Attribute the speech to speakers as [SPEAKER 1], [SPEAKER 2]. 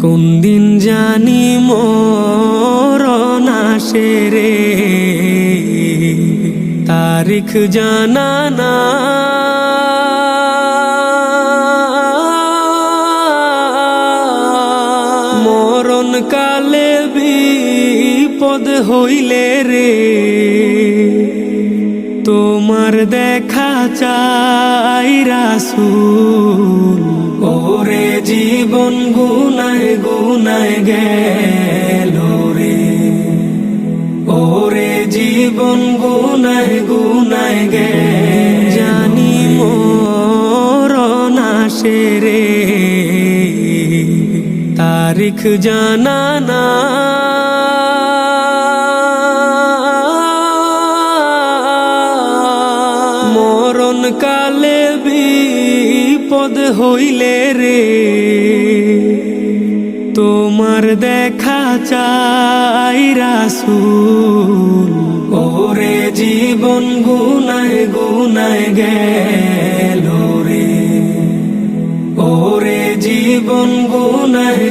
[SPEAKER 1] কোন দিন জানি মরণ আসে রে? তারিখ জানা না। মরণ কালে বিপদ হইলে রে। তোমার দেখা চাই রাসুল। জীবন গুনায় গুনায় গেল রে। ওরে জীবন গুনায় গুনায় গে জানি আসে রে। তারিখ জানা না মরণ কালে বিপদ হইলে রে। তোমার দেখা চাই রাসুল। ওরে জীবন গুনায় গুনায় গেল রে। ওরে জীবন গুনায়